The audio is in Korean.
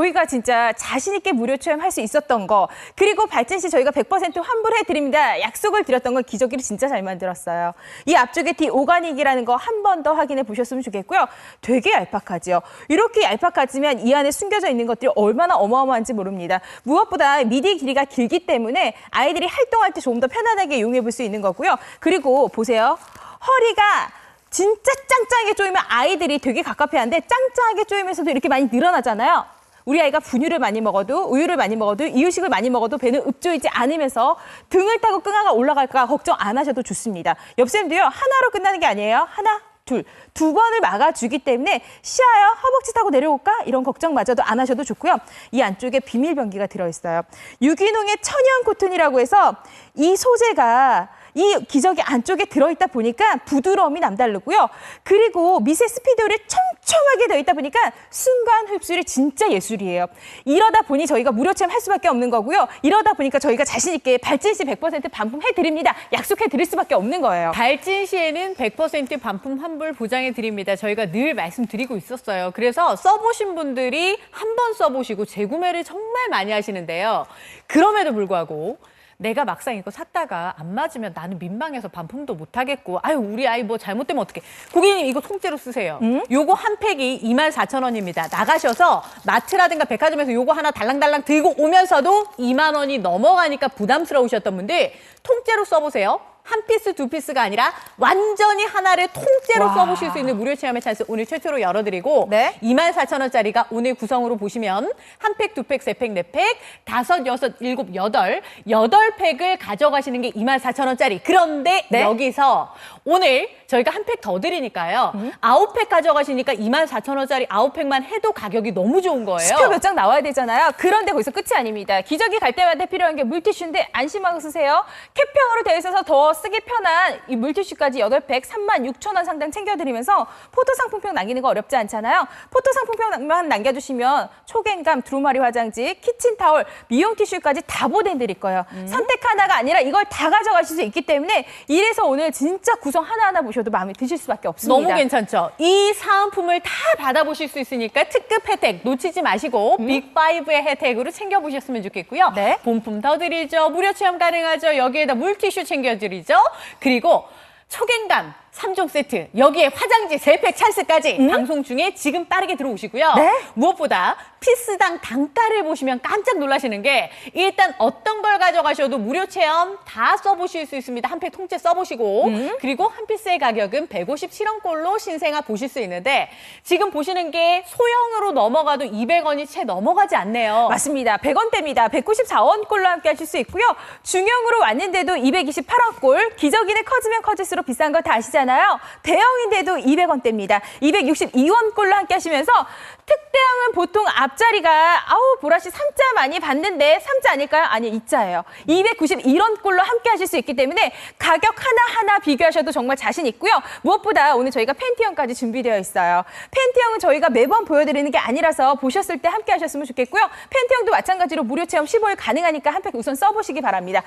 저희가 진짜 자신 있게 무료 체험할 수 있었던 거 그리고 발진 시 저희가 100% 환불해 드립니다. 약속을 드렸던 건 기저귀를 진짜 잘 만들었어요. 이 앞쪽에 디 오가닉이라는 거 한 번 더 확인해 보셨으면 좋겠고요. 되게 얄팍하지요. 이렇게 얄팍하지만 이 안에 숨겨져 있는 것들이 얼마나 어마어마한지 모릅니다. 무엇보다 미디 길이가 길기 때문에 아이들이 활동할 때 조금 더 편안하게 이용해 볼 수 있는 거고요. 그리고 보세요. 허리가 진짜 짱짱하게 조이면 아이들이 되게 갑갑해하는데 짱짱하게 조이면서도 이렇게 많이 늘어나잖아요. 우리 아이가 분유를 많이 먹어도 우유를 많이 먹어도 이유식을 많이 먹어도 배는 읍조이지 않으면서 등을 타고 끙아가 올라갈까 걱정 안 하셔도 좋습니다. 옆쌤도요 하나로 끝나는 게 아니에요. 하나 둘, 두 번을 막아주기 때문에 시아요 허벅지 타고 내려올까? 이런 걱정마저도 안 하셔도 좋고요. 이 안쪽에 비밀 변기가 들어있어요. 유기농의 천연 코튼이라고 해서 이 소재가 이 기저귀 안쪽에 들어있다 보니까 부드러움이 남다르고요. 그리고 미세 스피드율이 촘촘하게 되어 있다 보니까 순간 흡수율이 진짜 예술이에요. 이러다 보니 저희가 무료 체험할 수밖에 없는 거고요. 이러다 보니까 저희가 자신 있게 발진 시 100% 반품해 드립니다. 약속해 드릴 수밖에 없는 거예요. 발진 시에는 100% 반품 환불 보장해 드립니다. 저희가 늘 말씀드리고 있었어요. 그래서 써보신 분들이 한 번 써보시고 재구매를 정말 많이 하시는데요. 그럼에도 불구하고 내가 막상 이거 샀다가 안 맞으면 나는 민망해서 반품도 못 하겠고 아유 우리 아이 뭐 잘못되면 어떡해. 고객님 이거 통째로 쓰세요. 요거 한 팩이 24,000원입니다. 나가셔서 마트라든가 백화점에서 요거 하나 달랑달랑 들고 오면서도 2만 원이 넘어가니까 부담스러우셨던 분들 통째로 써보세요 한 피스 두 피스가 아니라 완전히 하나를 통째로 와. 써보실 수 있는 무료 체험의 찬스 오늘 최초로 열어드리고 네. 24,000원짜리가 오늘 구성으로 보시면 한 팩, 두 팩, 세 팩, 네 팩, 다섯, 여섯, 일곱, 여덟, 여덟 팩을 가져가시는 게 24,000원짜리. 그런데 네. 여기서 오늘 저희가 한 팩 더 드리니까요. 음. 아홉 팩 가져가시니까 24,000원짜리 아홉 팩만 해도 가격이 너무 좋은 거예요. 수표 몇 장 나와야 되잖아요. 그런데 거기서 끝이 아닙니다. 기저귀 갈 때마다 필요한 게 물티슈인데 안심하고 쓰세요. 캡형으로 되어 있어서 더 쓰기 편한 이 물티슈까지 8팩 3만 6천 원 상당 챙겨드리면서 포토 상품평 남기는 거 어렵지 않잖아요. 포토 상품평만 남겨주시면 초갱감, 두루마리 화장지, 키친타올, 미용 티슈까지 다 보내드릴 거예요. 음. 선택 하나가 아니라 이걸 다 가져가실 수 있기 때문에 이래서 오늘 진짜 구성 하나하나 보셔도 마음에 드실 수밖에 없습니다. 너무 괜찮죠? 이 사은품을 다 받아보실 수 있으니까 특급 혜택 놓치지 마시고 빅5의 혜택으로 챙겨보셨으면 좋겠고요. 음. 네. 본품 더 드리죠. 무료 체험 가능하죠. 여기에다 물티슈 챙겨드리죠. 그리고 초갱감 3종 세트, 여기에 화장지 3팩 찬스까지 방송 중에 지금 빠르게 들어오시고요. 음? 네. 무엇보다 피스당 단가를 보시면 깜짝 놀라시는 게 일단 어떤 걸 가져가셔도 무료 체험 다 써보실 수 있습니다. 한 팩 통째 써보시고 음. 그리고 한 피스의 가격은 157원꼴로 신생아 보실 수 있는데 지금 보시는 게 소형으로 넘어가도 200원이 채 넘어가지 않네요. 맞습니다. 100원대입니다. 194원 꼴로 함께 하실 수 있고요. 중형으로 왔는데도 228원 꼴. 기저귀는 커지면 커질수록 비싼 거 다 아시 잖아요. 대형인데도 200원대입니다. 262원 꼴로 함께 하시면서 특대형은 보통 앞자리가 아우 보라씨 3자 많이 봤는데 3자 아닐까요? 아니 2자예요. 291원 꼴로 함께 하실 수 있기 때문에 가격 하나하나 비교하셔도 정말 자신 있고요. 무엇보다 오늘 저희가 팬티형까지 준비되어 있어요. 팬티형은 저희가 매번 보여드리는 게 아니라서 보셨을 때 함께 하셨으면 좋겠고요. 팬티형도 마찬가지로 무료 체험 15일 가능하니까 한 팩 우선 써보시기 바랍니다.